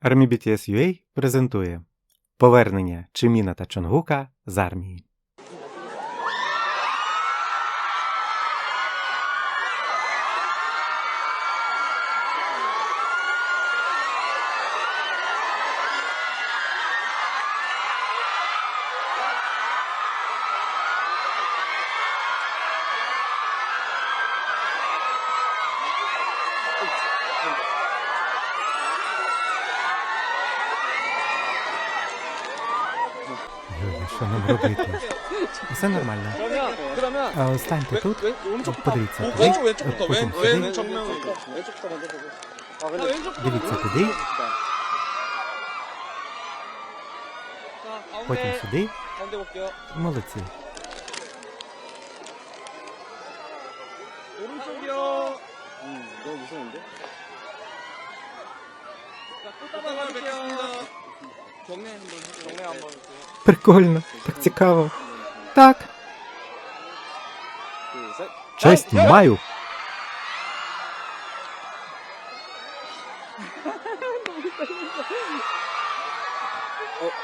Армі BTS UA презентує Повернення Чиміна та Чонгука з армії. що нам робити? Все нормально. 그러면 그러면 А, ось станьте тут. 왼, 왼쪽 봐. подивіться 오, туди. 왼쪽 왼쪽부터 потім 왼, сюди. 왼 정면으로 왼쪽부터 먼저 보고 아 근데 왼쪽부터 Дивіться 먼저 туди, 자 потім 가운데 сюди. 가운데 볼게요 Молодці. 오른쪽이요 음 너무 무서운데 자 꽃다발 가볼게요 경례 한번 해주세요. 경례 한번 해주세요 Прикольно, так цікаво. Так, 둘셋 честь маю.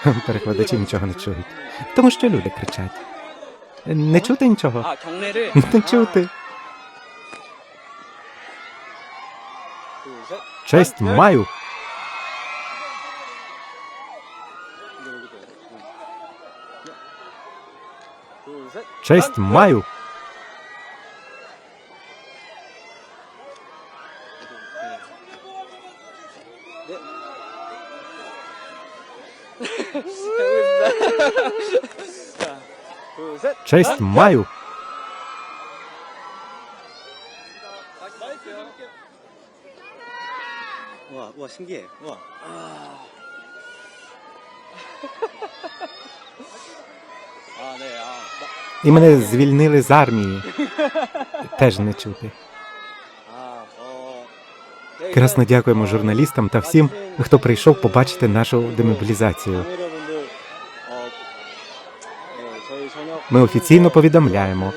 Перекладачі нічого не чують. Тому що люди кричать. Не чути нічого? 아 경례를 Не чути. 둘셋 Честь маю. Cześć Maju! Cześć Maju! 와, 와 신기해. 와. 아. 아, 네. 아. І мене звільнили з армії. Теж не чути. Красно дякуємо журналістам та всім, хто прийшов побачити нашу демобілізацію. Ми офіційно повідомляємо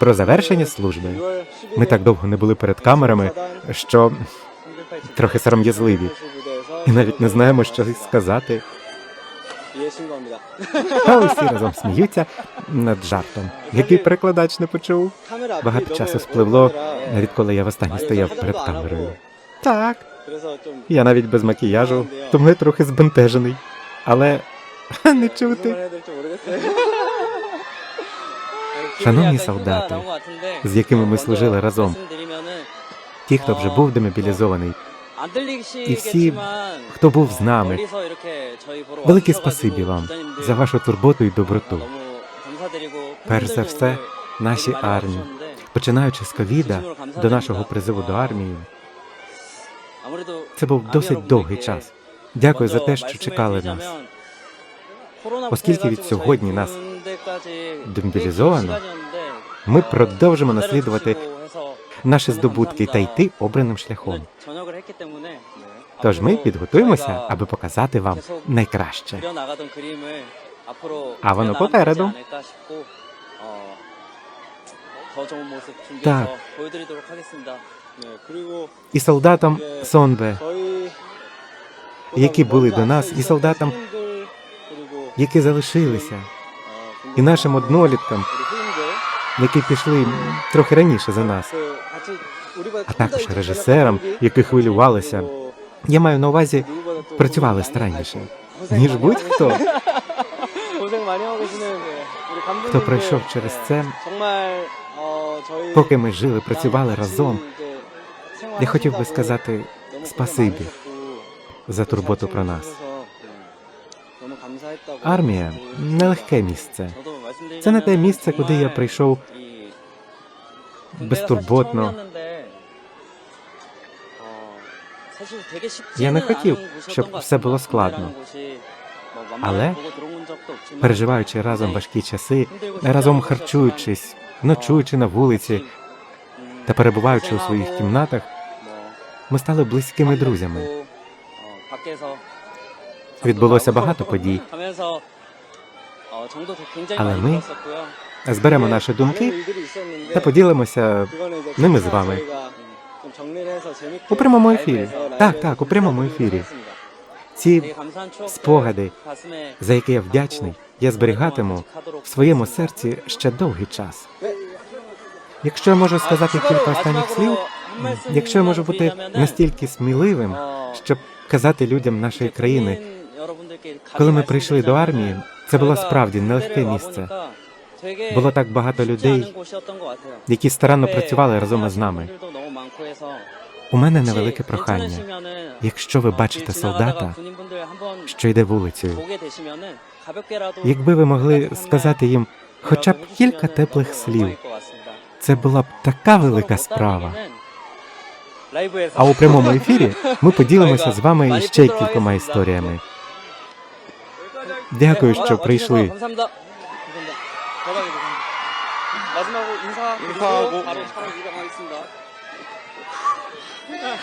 про завершення служби. Ми так довго не були перед камерами, що трохи сором'язливі, і навіть не знаємо, що сказати. Та усі разом сміються над жартом, який перекладач не почув. Багато часу спливло, відколи я востаннє стояв перед камерою. Так. Я навіть без макіяжу, тому я трохи збентежений. Але не чути. Шановні солдати, з якими ми служили разом. Ті, хто вже був демобілізований, і всі, хто був з нами, велике спасибі вам за вашу турботу і доброту. Перш за все, наші армії, починаючи з ковіда до нашого призиву до армії. Це був досить довгий час. Дякую за те, що чекали нас. Оскільки від сьогодні нас демобілізовано, Ми продовжимо наслідувати наші здобутки та йти обраним шляхом. Тож ми підготуємося, аби показати вам найкраще. А воно попереду. Так. І солдатам Сонбе, які були до нас, і солдатам, які залишилися, і нашим одноліткам, які пішли трохи раніше за нас. А також режисерам, які хвилювалися. Я маю на увазі, працювали старанніше, ніж будь-хто. хто пройшов через це, Поки ми жили, працювали разом, я хотів би сказати спасибі за турботу про нас. Армія нелегке місце. Це не те місце, куди я прийшов безтурботно. Я не хотів, щоб все було складно. Але, Переживаючи разом важкі часи, разом харчуючись, ночуючи на вулиці та перебуваючи у своїх кімнатах, ми стали близькими друзями. Відбулося багато подій. Але ми зберемо наші думки та поділимося ними з вами. У прямому ефірі. Так, так, у прямому ефірі. Ці спогади, за які я вдячний, я зберігатиму в своєму серці ще довгий час. Якщо я можу сказати кілька останніх слів, якщо я можу бути настільки сміливим, щоб казати людям нашої країни, коли ми прийшли до армії, це було справді нелегке місце. Було так багато людей, які старанно працювали разом із нами. У мене невелике прохання. Якщо ви бачите солдата, що йде вулицею, якби ви могли сказати їм хоча б кілька теплих слів, це була б така велика справа. А у прямому ефірі ми поділимося з вами ще кількома історіями. Дякую, що прийшли. 대박이다. 마지막으로 인사 인사하고 바로 촬영 이동하겠습니다. 아,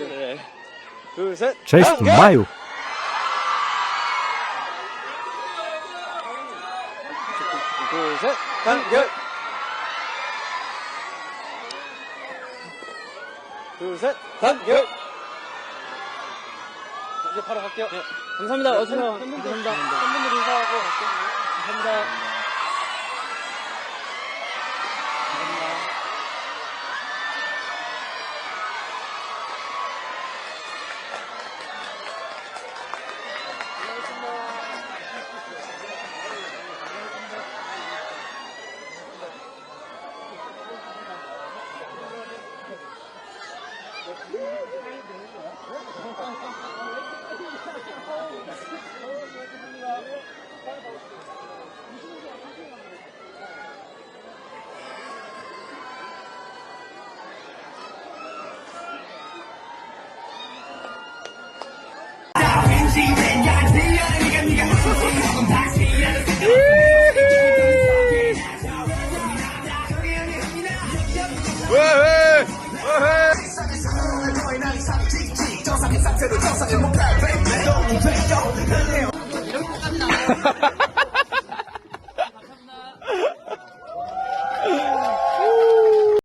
예. 둘, 셋. Cześć, 둘, 셋. 단결. 둘, 셋. 단결. 이제 바로 갈게요. 감사합니다. 어서요. 감사합니다. 팬분들 인사하고 갈게요. 감사합니다. Oh, 이렇게 딱 나와요.